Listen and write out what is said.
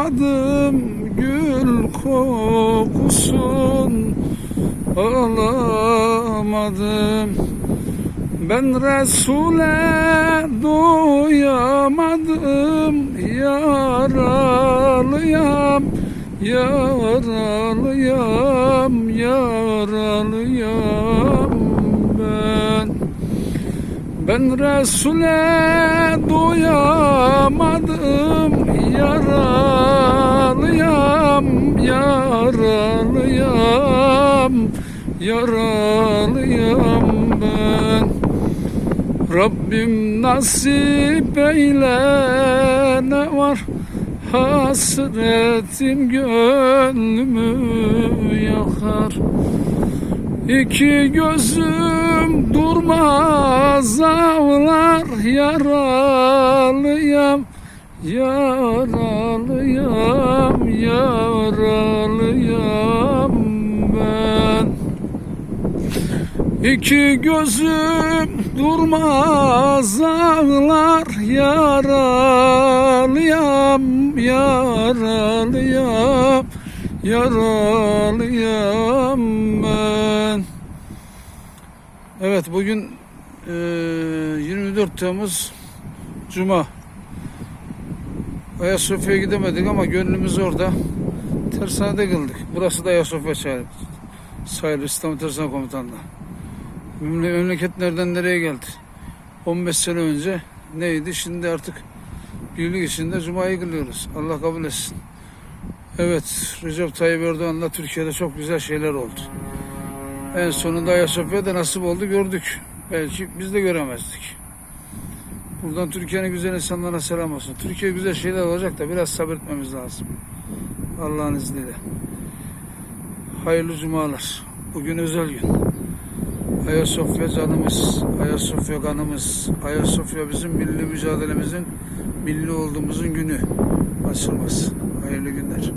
Alamadım gül kokusun Alamadım Ben Resul'e doyamadım Yaralıyam Yaralıyam Yaralıyam ben Resul'e doyamadım Yaralıyam, yaralıyam Yaralıyam ben. Rabbim nasip eyle ne var? Hasretin gönlümü yakar. İki gözüm durmaz ağlar yaralıyam yaralıyam yaralıyam ben İki gözüm durmaz ağlar yaralıyam yaralıyam yaralıyam ben. Evet bugün eee, 24 Temmuz Cuma. Ayasofya'ya gidemedik ama gönlümüz orada. Tersanede kıldık. Burası da Ayasofya sayılır. Sayılır İstanbul Tersane Komutanlığı. Memle- Memleket nereden nereye geldi? 15 sene önce neydi? Şimdi artık birlik içinde Cuma'yı kılıyoruz. Allah kabul etsin. Evet, Recep Tayyip Erdoğan'la Türkiye'de çok güzel şeyler oldu. En sonunda Ayasofya'da nasip oldu gördük. Belki biz de göremezdik. Buradan Türkiye'nin güzel insanlarına selam olsun. Türkiye güzel şeyler olacak da biraz sabretmemiz lazım. Allah'ın izniyle. Hayırlı cumalar. Bugün özel gün. Ayasofya canımız, Ayasofya kanımız, Ayasofya bizim milli mücadelemizin, milli olduğumuzun günü. Açılmaz. Hayırlı günler.